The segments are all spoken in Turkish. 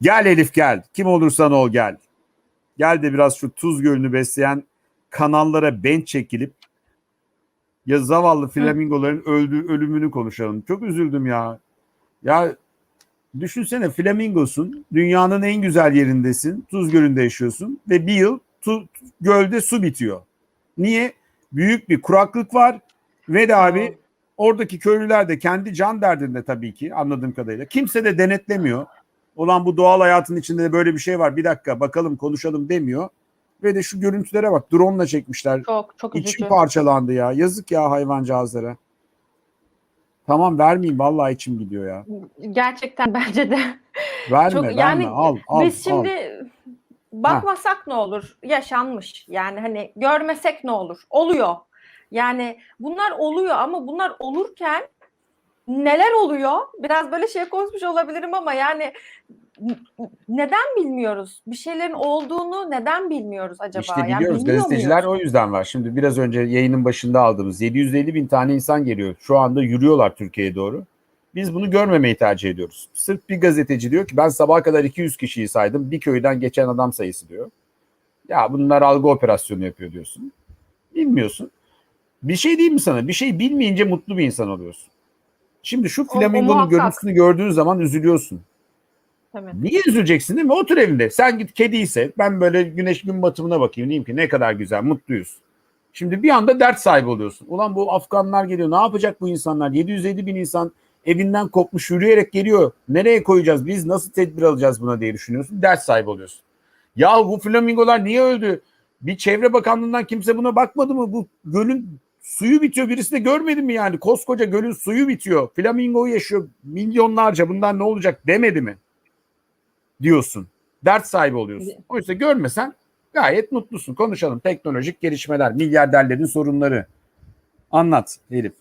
Gel Elif gel. Kim olursan ol gel. Gel de biraz şu Tuz Gölü'nü besleyen kanallara bench çekilip ya zavallı flamingoların öldüğü ölümünü konuşalım. Çok üzüldüm ya. Ya düşünsene flamingosun. Dünyanın en güzel yerindesin. Tuz Gölü'nde yaşıyorsun ve bir yıl tu, gölde su bitiyor. Niye? Büyük bir kuraklık var ve de abi oradaki köylüler de kendi can derdinde tabii ki anladığım kadarıyla. Kimse de denetlemiyor. Olan bu doğal hayatın içinde de böyle bir şey var. Bir dakika bakalım konuşalım demiyor. Ve de şu görüntülere bak. Drone'la çekmişler. Çok çok üzücü. İçim parçalandı ya. Yazık ya hayvancağızlara. Tamam vermeyeyim vallahi içim gidiyor ya. Gerçekten bence de. Verme Çok- verme yani al al. Biz şimdi al. bakmasak ne olur? Yaşanmış. Yani hani görmesek ne olur? Oluyor. Yani bunlar oluyor ama bunlar olurken neler oluyor? Biraz böyle şey konuşmuş olabilirim ama yani neden bilmiyoruz? Bir şeylerin olduğunu neden bilmiyoruz acaba? İşte Yani biliyoruz bilmiyor gazeteciler muyuz? o yüzden var. Şimdi biraz önce yayının başında aldığımız 750 bin tane insan geliyor. Şu anda yürüyorlar Türkiye'ye doğru. Biz bunu görmemeyi tercih ediyoruz. Sırf bir gazeteci diyor ki ben sabaha kadar 200 kişiyi saydım. Bir köyden geçen adam sayısı diyor. Ya bunlar algı operasyonu yapıyor diyorsun. Bilmiyorsun. Bir şey diyeyim mi sana? Bir şey bilmeyince mutlu bir insan oluyorsun. Şimdi şu flamingonun görüntüsünü gördüğün zaman üzülüyorsun. Evet. Niye üzüleceksin değil mi? Otur evinde. Sen git kediyi sev. Ben böyle güneş gün batımına bakayım. Diyeyim ki ne kadar güzel, mutluyuz. Şimdi bir anda dert sahibi oluyorsun. Ulan bu Afganlar geliyor. Ne yapacak bu insanlar? 750 bin insan evinden kopmuş yürüyerek geliyor. Nereye koyacağız? Biz nasıl tedbir alacağız buna diye düşünüyorsun. Dert sahibi oluyorsun. Ya bu flamingolar niye öldü? Bir çevre bakanlığından kimse buna bakmadı mı? Bu gölün suyu bitiyor. Birisi de görmedi mi yani? Koskoca gölün suyu bitiyor. Flamingo yaşıyor milyonlarca. Bundan ne olacak demedi mi? diyorsun. Dert sahibi oluyorsun. Oysa görmesen gayet mutlusun. Konuşalım. Teknolojik gelişmeler, milyarderlerin sorunları. Anlat Elif.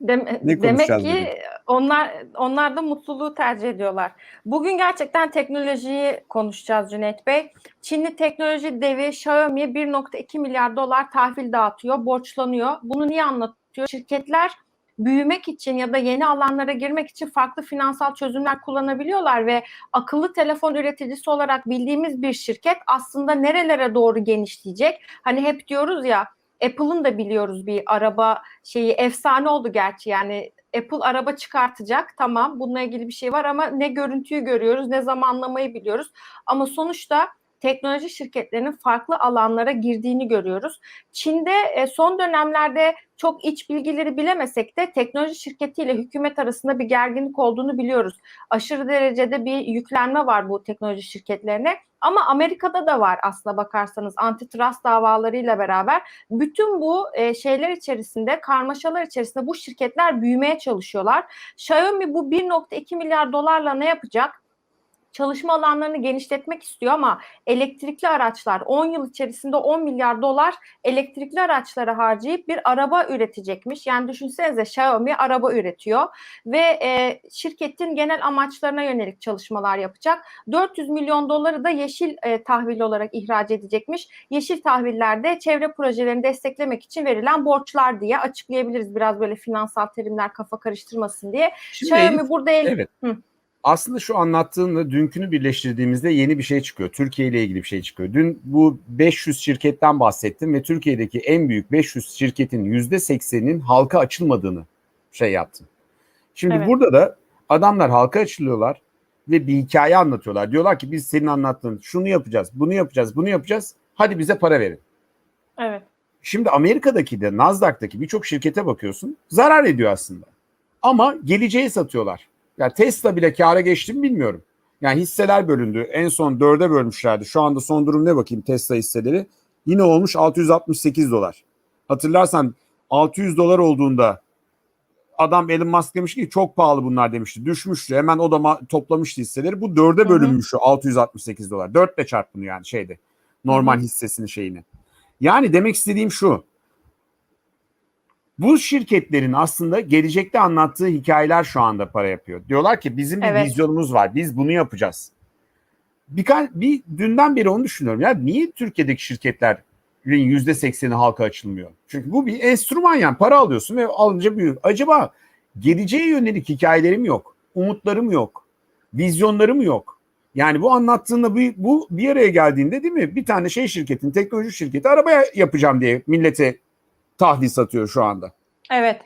Dem- Ne demek ki bugün? Onlar onlar da mutluluğu tercih ediyorlar. Bugün gerçekten teknolojiyi konuşacağız Cüneyt Bey. Çinli teknoloji devi Xiaomi 1.2 milyar dolar tahvil dağıtıyor, borçlanıyor. Bunu niye anlatıyor? Şirketler büyümek için ya da yeni alanlara girmek için farklı finansal çözümler kullanabiliyorlar ve akıllı telefon üreticisi olarak bildiğimiz bir şirket aslında nerelere doğru genişleyecek? Hani hep diyoruz ya Apple'ın da biliyoruz bir araba şeyi efsane oldu gerçi yani Apple araba çıkartacak tamam bununla ilgili bir şey var ama ne görüntüyü görüyoruz ne zamanlamayı biliyoruz. Ama sonuçta teknoloji şirketlerinin farklı alanlara girdiğini görüyoruz. Çin'de e, son dönemlerde çok iç bilgileri bilemesek de teknoloji şirketiyle hükümet arasında bir gerginlik olduğunu biliyoruz. Aşırı derecede bir yüklenme var bu teknoloji şirketlerine. Ama Amerika'da da var aslına bakarsanız antitrust davalarıyla beraber bütün bu e, şeyler içerisinde, karmaşalar içerisinde bu şirketler büyümeye çalışıyorlar. Xiaomi bu 1.2 milyar dolarla ne yapacak? Çalışma alanlarını genişletmek istiyor ama elektrikli araçlar 10 yıl içerisinde 10 milyar dolar elektrikli araçlara harcayıp bir araba üretecekmiş. Yani düşünsenize Xiaomi araba üretiyor ve e, şirketin genel amaçlarına yönelik çalışmalar yapacak. 400 milyon doları da yeşil e, tahvil olarak ihraç edecekmiş. Yeşil tahvillerde çevre projelerini desteklemek için verilen borçlar diye açıklayabiliriz. Biraz böyle finansal terimler kafa karıştırmasın diye. Şimdi Xiaomi burada el... evet. Hı. Aslında şu anlattığınla dünkünü birleştirdiğimizde yeni bir şey çıkıyor. Türkiye ile ilgili bir şey çıkıyor. Dün bu 500 şirketten bahsettim ve Türkiye'deki en büyük 500 şirketin %80'inin halka açılmadığını şey yaptım. Şimdi Evet. burada da adamlar halka açılıyorlar ve bir hikaye anlatıyorlar. Diyorlar ki biz senin anlattığın şunu yapacağız, bunu yapacağız, bunu yapacağız. Hadi bize para verin. Evet. Şimdi Amerika'daki de Nasdaq'taki birçok şirkete bakıyorsun zarar ediyor aslında. Ama geleceği satıyorlar. Yani Tesla bile kâra geçti mi bilmiyorum. Yani hisseler bölündü. En son dörde bölmüşlerdi. Şu anda son durum ne bakayım Tesla hisseleri? Yine olmuş 668 dolar. Hatırlarsan 600 dolar olduğunda adam Elon Musk demiş ki çok pahalı bunlar demişti. Düşmüştü. Hemen o da toplamıştı hisseleri. Bu dörde hı. bölünmüş şu 668 dolar. Dörtle çarp bunu yani şeyde. Normal Hı hı. hissesinin şeyini. Yani demek istediğim şu. Bu şirketlerin aslında gelecekte anlattığı hikayeler şu anda para yapıyor. Diyorlar ki bizim bir Evet. vizyonumuz var. Biz bunu yapacağız. Birkaç bir dünden beri onu düşünüyorum. Ya niye Türkiye'deki şirketlerin yüzde sekseni halka açılmıyor? Çünkü bu bir enstrüman yani para alıyorsun ve alınca büyüyor. Acaba geleceğe yönelik hikayelerim yok, umutlarım yok, vizyonlarım yok. Yani bu anlattığında bu, bu bir araya geldiğinde değil mi? Bir tane şey şirketin, teknoloji şirketi araba yapacağım diye millete tahvil satıyor şu anda. Evet.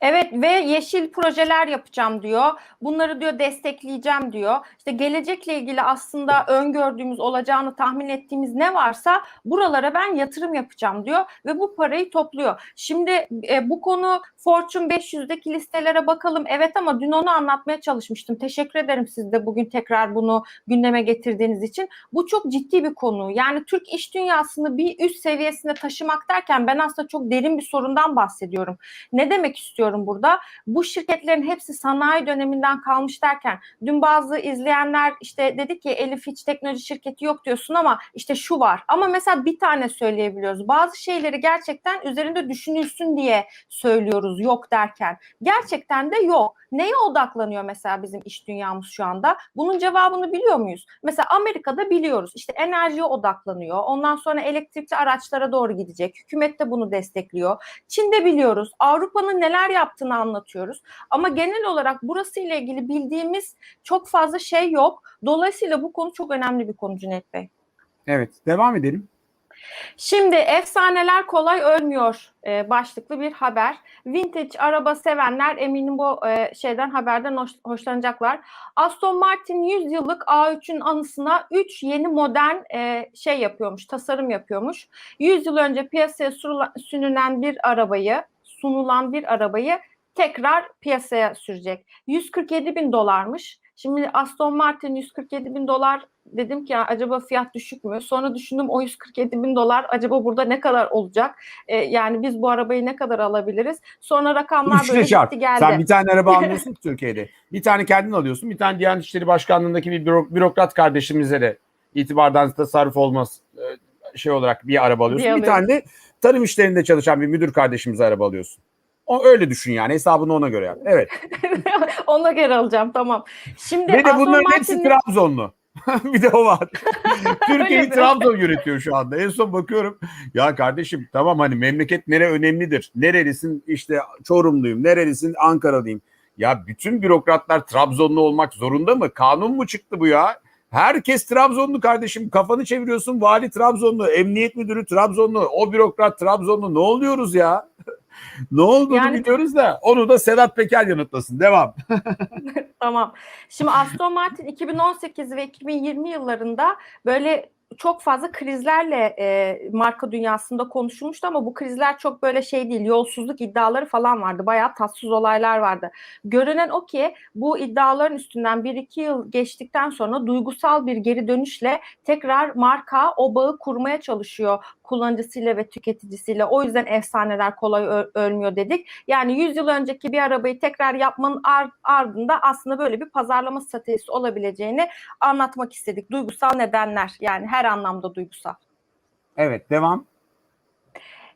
Evet ve yeşil projeler yapacağım diyor. Bunları diyor destekleyeceğim diyor. İşte gelecekle ilgili aslında öngördüğümüz olacağını tahmin ettiğimiz ne varsa buralara ben yatırım yapacağım diyor ve bu parayı topluyor. Şimdi e, bu konu Fortune 500'deki listelere bakalım. Evet ama dün onu anlatmaya çalışmıştım. Teşekkür ederim siz de bugün tekrar bunu gündeme getirdiğiniz için. Bu çok ciddi bir konu. Yani Türk iş dünyasını bir üst seviyesine taşımak derken ben aslında çok derin bir sorundan bahsediyorum. Ne demek istiyorum burada? Bu şirketlerin hepsi sanayi döneminden kalmış derken dün bazı izleyenler işte dedi ki Elif hiç teknoloji şirketi yok diyorsun ama işte şu var. Ama mesela bir tane söyleyebiliyoruz. Bazı şeyleri gerçekten üzerinde düşünülsün diye söylüyoruz yok derken. Gerçekten de yok. Neye odaklanıyor mesela bizim iş dünyamız şu anda? Bunun cevabını biliyor muyuz? Mesela Amerika'da biliyoruz. İşte enerjiye odaklanıyor. Ondan sonra elektrikli araçlara doğru gidecek. Hükümet de bunu destekliyor. Çin'de biliyoruz. Avrupa'nın neler yaptığını anlatıyoruz. Ama genel olarak burası ile ilgili bildiğimiz çok fazla şey yok. Dolayısıyla bu konu çok önemli bir konu Cüneyt Bey. Evet, devam edelim. Şimdi efsaneler kolay ölmüyor e, başlıklı bir haber. Vintage araba sevenler eminim bu e, şeyden haberden hoş, hoşlanacaklar. Aston Martin 100 yıllık A3'ün anısına 3 yeni modern e, şey yapıyormuş, tasarım yapıyormuş. 100 yıl önce piyasaya sunulan bir arabayı, sunulan bir arabayı tekrar piyasaya sürecek. 147 bin dolarmış. Şimdi Aston Martin 147 bin dolar dedim ki ya, acaba fiyat düşük mü? Sonra düşündüm o 147 bin dolar acaba burada ne kadar olacak? Ee, yani biz bu arabayı ne kadar alabiliriz? Sonra rakamlar Üçle böyle gitti geldi. Sen bir tane araba almıyorsun ki Türkiye'de. Bir tane kendin alıyorsun. Bir tane Diyanet İşleri Başkanlığı'ndaki bir büro- bürokrat kardeşimize de itibardan tasarruf olmaz e, şey olarak bir araba alıyorsun. Bir Bir, tane de tarım işlerinde çalışan bir müdür kardeşimize araba alıyorsun. O öyle düşün yani hesabını ona göre yap. Evet. Ona göre alacağım tamam. Şimdi Ve de Aston bunların hepsi Martin'in- Trabzonlu. bir de o var. Türkiye'yi? Trabzon yönetiyor şu anda. En son bakıyorum. Ya kardeşim tamam hani memleket nere önemlidir. Nerelisin işte Çorumluyum. Nerelisin Ankaralıyım. Ya bütün bürokratlar Trabzonlu olmak zorunda mı? Kanun mu çıktı bu ya? Herkes Trabzonlu kardeşim. Kafanı çeviriyorsun. Vali Trabzonlu, emniyet müdürü Trabzonlu, o bürokrat Trabzonlu. Ne oluyoruz ya? ne olduğunu Yani- biliyoruz da onu da Sedat Peker yanıtlasın. Devam. Tamam. Şimdi Aston Martin 2018 ve 2020 yıllarında böyle çok fazla krizlerle e, marka dünyasında konuşulmuştu ama bu krizler çok böyle şey değil. Yolsuzluk iddiaları falan vardı. Bayağı tatsız olaylar vardı. Görünen o ki bu iddiaların üstünden 1-2 yıl geçtikten sonra duygusal bir geri dönüşle tekrar marka o bağı kurmaya çalışıyor kullanıcısıyla ve tüketicisiyle. O yüzden efsaneler kolay ölmüyor dedik. Yani 100 yıl önceki bir arabayı tekrar yapmanın ar- ardında aslında böyle bir pazarlama stratejisi olabileceğini anlatmak istedik. Duygusal nedenler yani her anlamda duygusal. Evet devam.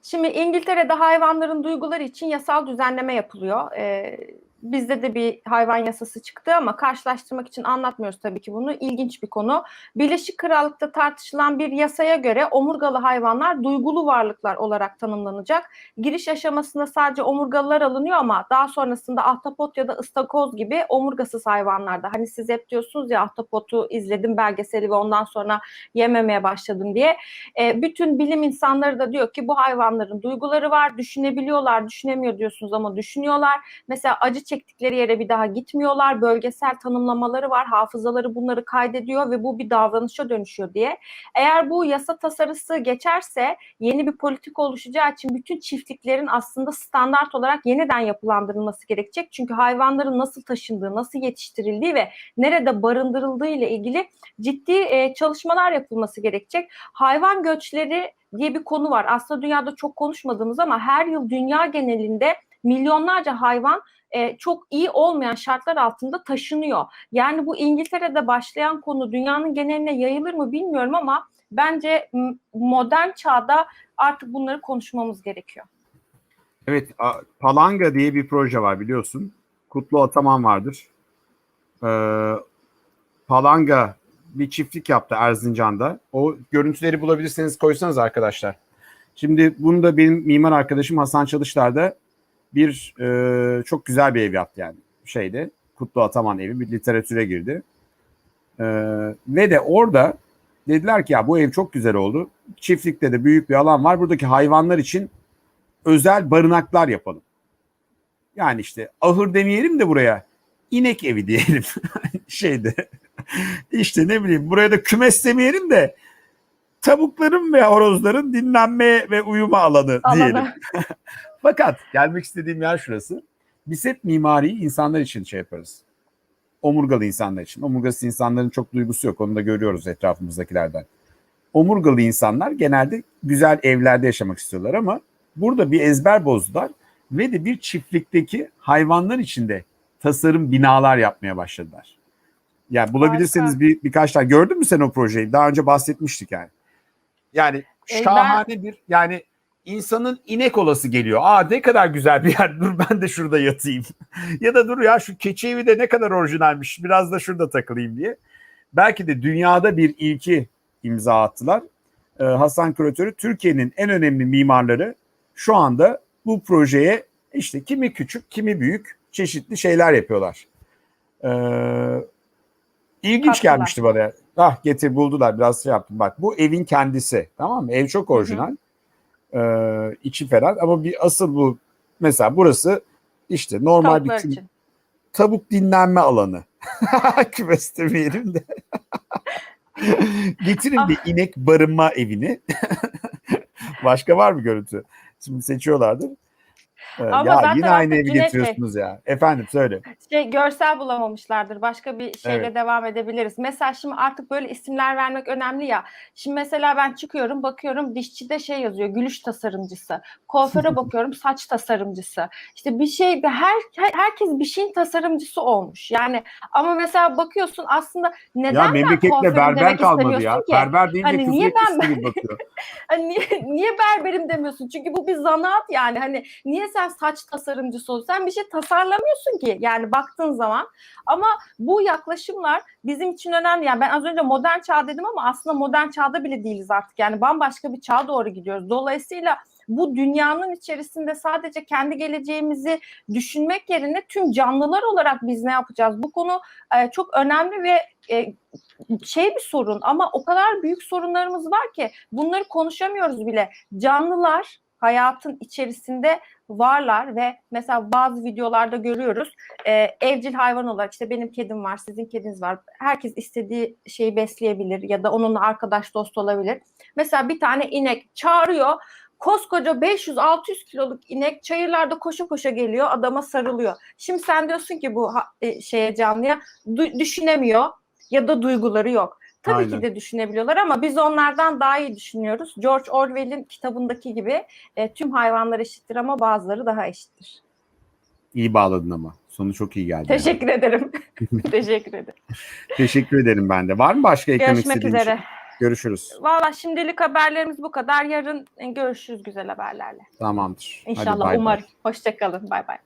Şimdi İngiltere'de hayvanların duyguları için yasal düzenleme yapılıyor. Ee, bizde de bir hayvan yasası çıktı ama karşılaştırmak için anlatmıyoruz tabii ki bunu. İlginç bir konu. Birleşik Krallık'ta tartışılan bir yasaya göre omurgalı hayvanlar duygulu varlıklar olarak tanımlanacak. Giriş aşamasında sadece omurgalılar alınıyor ama daha sonrasında ahtapot ya da ıstakoz gibi omurgasız hayvanlarda. Hani siz hep diyorsunuz ya ahtapotu izledim belgeseli ve ondan sonra yememeye başladım diye. E, bütün bilim insanları da diyor ki bu hayvanların duyguları var, düşünebiliyorlar, düşünemiyor diyorsunuz ama düşünüyorlar. Mesela acı çektikleri yere bir daha gitmiyorlar, bölgesel tanımlamaları var, hafızaları bunları kaydediyor ve bu bir davranışa dönüşüyor diye. Eğer bu yasa tasarısı geçerse yeni bir politik oluşacağı için bütün çiftliklerin aslında standart olarak yeniden yapılandırılması gerekecek. Çünkü hayvanların nasıl taşındığı, nasıl yetiştirildiği ve nerede barındırıldığı ile ilgili ciddi e, çalışmalar yapılması gerekecek. Hayvan göçleri diye bir konu var. Aslında dünyada çok konuşmadığımız ama her yıl dünya genelinde milyonlarca hayvan e, çok iyi olmayan şartlar altında taşınıyor. Yani bu İngiltere'de başlayan konu dünyanın geneline yayılır mı bilmiyorum ama bence modern çağda artık bunları konuşmamız gerekiyor. Evet, Palanga diye bir proje var biliyorsun. Kutlu Ataman vardır. Ee, Palanga bir çiftlik yaptı Erzincan'da. O görüntüleri bulabilirseniz koysanız arkadaşlar. Şimdi bunu da benim mimar arkadaşım Hasan Çalışlar da bir e, çok güzel bir ev yaptı yani şeyde. Kutlu Ataman evi bir literatüre girdi. Ee, ve de orada dediler ki ya bu ev çok güzel oldu. Çiftlikte de büyük bir alan var. Buradaki hayvanlar için özel barınaklar yapalım. Yani işte ahır demeyelim de buraya inek evi diyelim. Şeyde işte ne bileyim buraya da kümes demeyelim de tavukların ve horozların dinlenme ve uyuma alanı, diyelim. Fakat gelmek istediğim yer şurası. Biz hep mimariyi insanlar için şey yaparız. Omurgalı insanlar için. Omurgasız insanların çok duygusu yok. Onu da görüyoruz etrafımızdakilerden. Omurgalı insanlar genelde güzel evlerde yaşamak istiyorlar ama burada bir ezber bozdular ve de bir çiftlikteki hayvanlar içinde tasarım binalar yapmaya başladılar. Yani bulabilirseniz bir birkaç tane gördün mü sen o projeyi? Daha önce bahsetmiştik yani. Yani E, şahane bir yani insanın inek olası geliyor. Aa ne kadar güzel bir yer. Dur ben de şurada yatayım. ya da dur ya şu keçi evi de ne kadar orijinalmiş. Biraz da şurada takılayım diye. Belki de dünyada bir ilki imza attılar. Ee, Hasan Küratörü Türkiye'nin en önemli mimarları şu anda bu projeye işte kimi küçük kimi büyük çeşitli şeyler yapıyorlar. Ee, ilginç Haklılar. gelmişti bana. Ah getir buldular biraz şey yaptım. Bak bu evin kendisi tamam mı? Ev çok orijinal. Ee, içi ferah ama bir asıl bu mesela burası işte normal bir Tavuklar küm- için. tavuk dinlenme alanı. Kümes demeyelim de. Getirin Ah. bir inek barınma evini. Başka var mı görüntü? Şimdi seçiyorlardır. Ee, Ama ya zaten yine aynı evi Bey- getiriyorsunuz ya. Efendim söyle. Şey görsel bulamamışlardır. Başka bir şeyle Evet. devam edebiliriz. Mesela şimdi artık böyle isimler vermek önemli ya. Şimdi mesela ben çıkıyorum, bakıyorum dişçide şey yazıyor, gülüş tasarımcısı. Kuaföre bakıyorum, saç tasarımcısı. İşte bir şey her her- herkes bir şeyin tasarımcısı olmuş. Yani ama mesela bakıyorsun aslında neden ya memlekette berber demek kalmadı ya. ki? Berber deyince Hani niye ben- bakıyor. Hani niye, niye berberim demiyorsun? Çünkü bu bir zanaat yani. Hani niye sen saç tasarımcısı ol? Sen bir şey tasarlamıyorsun ki yani baktığın zaman. Ama bu yaklaşımlar bizim için önemli. Yani ben az önce modern çağ dedim ama aslında modern çağda bile değiliz artık. Yani bambaşka bir çağa doğru gidiyoruz. Dolayısıyla bu dünyanın içerisinde sadece kendi geleceğimizi düşünmek yerine tüm canlılar olarak biz ne yapacağız? Bu konu e, çok önemli ve e, şey bir sorun ama o kadar büyük sorunlarımız var ki bunları konuşamıyoruz bile. Canlılar hayatın içerisinde varlar ve mesela bazı videolarda görüyoruz e, evcil hayvan olarak işte benim kedim var, sizin kediniz var. Herkes istediği şeyi besleyebilir ya da onunla arkadaş dost olabilir. Mesela bir tane inek çağırıyor. Koskoca 500-600 kiloluk inek çayırlarda koşa koşa geliyor adama sarılıyor. Şimdi sen diyorsun ki bu e, şeye canlıya düşünemiyor ya da duyguları yok. Tabii Aynen. ki de düşünebiliyorlar ama biz onlardan daha iyi düşünüyoruz. George Orwell'in kitabındaki gibi e, tüm hayvanlar eşittir ama bazıları daha eşittir. İyi bağladın ama. Sonu çok iyi geldi. Teşekkür ederim. Teşekkür ederim. Teşekkür ederim ben de. Var mı başka eklemek Görüşmek istediğin üzere. şey? Görüşürüz. Valla şimdilik haberlerimiz bu kadar. Yarın görüşürüz güzel haberlerle. Tamamdır. Hadi İnşallah bay bay. umarım. Hoşçakalın. Bay bay.